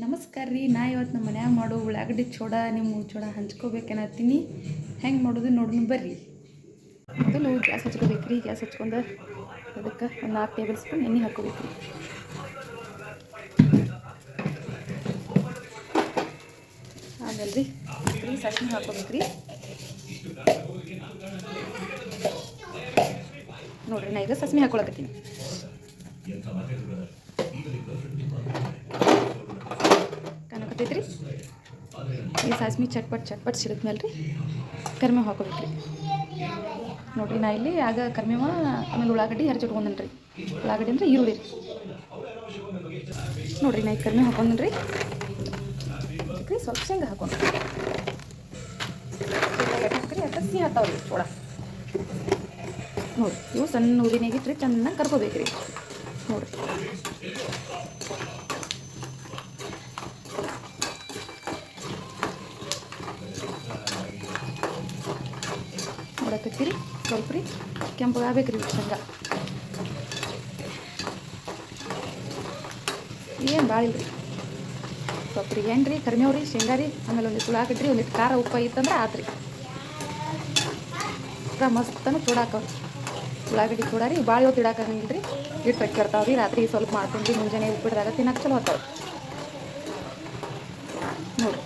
ನಮಸ್ಕಾರ ರೀ. ನಾ ಇವತ್ತು ನಮ್ಮ ಮನ್ಯಾಗ ಮಾಡೋ ಉಳ್ಳಾಗಡ್ಡಿ ಚೋಡ, ನಿಮ್ಮ ಚೋಡ ಹಂಚ್ಕೋಬೇಕೇನತ್ತೀನಿ ಹೆಂಗೆ ಮಾಡೋದು ನೋಡೋಣ ಬರ್ರಿ. ಮೊದಲು ಗ್ಯಾಸ್ ಹಚ್ಕೋಬೇಕು ರೀ. ಗ್ಯಾಸ್ ಹಚ್ಕೊಂಡು ಅದಕ್ಕೆ ಒಂದು ನಾಲ್ಕು ಟೇಬಲ್ ಸ್ಪೂನ್ ಎಣ್ಣೆ ಹಾಕೋಬೇಕು ಆಮೇಲೆ ರೀ ರೀ ಸಾಸಿವೆ ಹಾಕೋಬೇಕು ರೀ. ನೋಡ್ರಿ, ನಾ ಈಗ ಸಸ್ಮಿ ಹಾಕೊಳಕತ್ತೀನಿ. ಕಾಣಕತ್ತೈತ್ರಿ ಈ ಸಾಸ್ಮಿ ಚಟ್ಪಟ್ ಚಟ್ಪಟ್ ಸಿಡಿದ್ಮೇಲೆ ರೀ ಕರಿಮೇವು ಹಾಕೋಬೇಕು ರೀ ನೋಡ್ರಿ, ನಾ ಇಲ್ಲಿ ಆಗ ಕರ್ಮೇವ ಆಮೇಲೆ ಉಳ್ಳಾಗಡ್ಡಿ ಹರಿಚಿಟ್ಕೊಂಡನ್ ರೀ ಉಳ್ಳಾಗಡ್ಡಿ ಅಂದ್ರೆ ಈರುಳ್ಳಿ ರೀ. ನೋಡ್ರಿ, ನಾ ಈಗ ಕರಿಮೇವು ಹಾಕೊಂಡನ್ ರೀ ರೀ ಸ್ವಲ್ಪ ಶೇಂಗಾ ಹಾಕೊಂಡು ಹಾಕ್ರಿ ಅದ ಸಿಹಿ ಹಾಕ್ತಾವ್ರಿ ಚೋಳ ನೋಡ್ರಿ, ಇವು ಸಣ್ಣ ಊರಿನಾಗಿಟ್ರಿ ಚೆನ್ನಾಗಿ ಕರ್ಕೋಬೇಕು ರೀ ನೋಡ್ರಿ. ನೋಡಕತ್ತೀರಿ ಸ್ವಲ್ಪ ರೀ. ಕೆಂಪಗೆ ಆಗ್ಬೇಕು ರೀ ಶೇಂಗಾ ಏನು ಭಾಳ ಇಲ್ರಿ? ಸ್ವಲ್ಪ ರೀ. ಎಣ್ಣೆ ರೀ ಕಡಿಮೆ ರೀ ಶೇಂಗಾ ರೀ, ಆಮೇಲೆ ಒಂದು ಉಳ್ಳಾಗಡ್ಡಿ ಒಂದಿಟ್ಟು ಖಾರ ಉಪ್ಪು ಇತ್ತಂದ್ರೆ ಆತ್ರಿ. ಪೂರ ಮಸ್ತನ ಚೂಡಾಕವ್ರಿ. ಉಳ್ಳಾಗಡ್ಡಿ ಚೂಡ ರೀ ಭಾಳ ಹೊತ್ತು ಇಡಾಕಂಗಿಲ್ಲ ರೀ ಇಟ್ಟು ರೀ ರಾತ್ರಿ ಸ್ವಲ್ಪ ಮಾಡ್ಕೊಂಡು ಮುಂಜಾನೆ ಉಪ್ಪಿಡ್ದಾಗ ತಿನ್ನಕ್ಕೆ ಚಲೋ ಹೊತ್ತಾವ ನೋಡಿ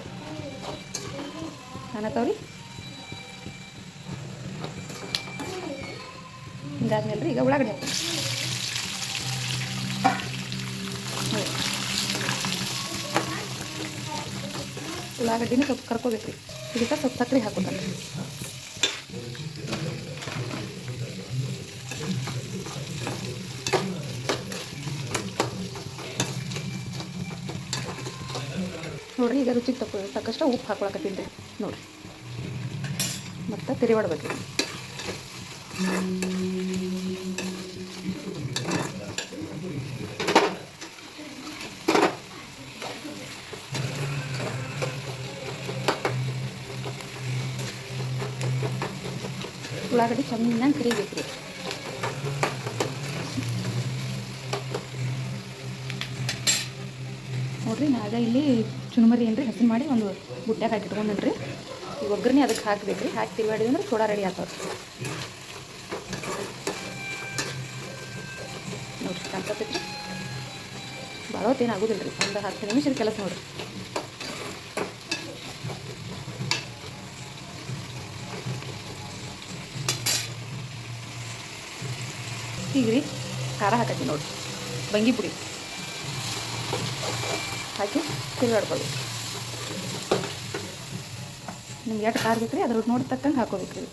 ಕಾಣತ್ತಾವ ಹಿಂಗಾದ್ಮೇಲೆ ರೀ ಈಗ ಉಳ್ಳಾಗಡ್ಡಿ ಹಾಕಿ ಉಳ್ಳಾಗಡ್ಡಿನ ಸ್ವಲ್ಪ ಕರ್ಕೋಬೇಕು ರೀ ಇದಕ್ಕೆ ಸ್ವಲ್ಪ ಸಕ್ಕರೆ ಹಾಕೋತಾನೆ ನೋಡಿರಿ, ಈಗ ರುಚಿಗೆ ತಕ್ಕ ತಕ್ಕಷ್ಟು ಉಪ್ಪು ಹಾಕೊಳಕತ್ತೀನಿ ರೀ. ನೋಡಿರಿ. ಮತ್ತು ತಿರುವಾಡ್ಬೇಕು ಉಳ್ಳಾಗಡ್ಡಿ ಚೆನ್ನಾಗಿ ಕರಿಬೇಕು ರೀ ನೋಡ್ರಿ ನಾಗ ಇಲ್ಲಿ ಚುನುಮರಿ ಏನ್ರಿ ಹಸಿ ಮಾಡಿ ಒಂದು ಬುಟ್ಟ್ಯಾಗ ಹಾಕಿ ಇಟ್ಕೊಂಡೇನ್ರಿ ಈ ಒಗ್ಗರಣೆ ಅದಕ್ಕೆ ಹಾಕ್ಬೇಕು ರೀ ಹಾಕಿ ತಿರುವಾಡಿದ್ರೆ ಅಂದ್ರೆ ಚೂಡ ರೆಡಿ ಆಗ್ತಾವ ನೋಡ್ರಿ ಕಾಣ್ತೈತ್ರಿ. ಭಾಳ ಹೊತ್ತೇನು ಆಗೋದಿಲ್ಲ ರೀ ಒಂದು ಹತ್ತು ನಿಮಿಷದ ಕೆಲಸ ನೋಡ್ರಿ. ಈಗ ರೀ ಖಾರ ಹಾಕತ್ತೀನಿ ನೋಡಿ ಬಂಗಿ ಪುಡಿ. ಹಾಕಿ ತಿರುಗಾಡ್ಕೊಳ್ಬೇಕು ನಿಮ್ಗೆ ಎಷ್ಟು ಖಾರ ಬೇಕು ರೀ ಅದ್ರ ನೋಡಿ ತಕ್ಕಂಗೆ ಹಾಕೋಬೇಕು ರೀ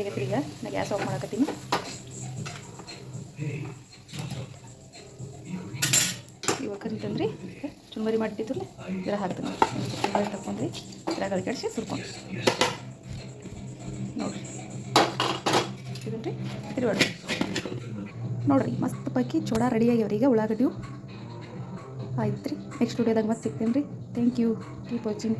ನೋಡ್ರಿ ಇದು ರೆಡಿ ಆಗೈತೆ ಈಗ ನಾ ಗ್ಯಾಸ್ ಆಫ್ ಮಾಡಕತ್ತೀನಿ ಇವಾಗ ಕರಿತಂದ್ರಿ ಚುಂಬರಿ ಮಾಡಿಟ್ಟಿದ್ರಲ್ಲ ಇದ್ರ ಹಾಕ್ತೀನಿ ಚುಂಬರಿ ತಕೊಂಡ್ರಿ ಇದ್ರಾಗ ಅಡ್ಗೆಡ್ಸಿ ಸುರ್ಕೊಂಡು ನೋಡ್ರಿ ಇದನ್ರಿ ತಿರುವಾಡ್ರಿ ನೋಡ್ರಿ ಮಸ್ತ್ ಪಕ್ಕಿ ಚೂಡ ರೆಡಿ ಆಗ್ಯಾವ್ರಿ ಈಗ ಉಳ್ಳಾಗಡ್ಡಿ ಆಯ್ತು ರೀ ನೆಕ್ಸ್ಟ್ ವಿಡಿಯೋದಾಗ ಮತ್ತೆ ಸಿಗ್ತೀನಿ ರೀ ಥ್ಯಾಂಕ್ ಯು ಕೀಪ್ ವಾಚಿಂಗ್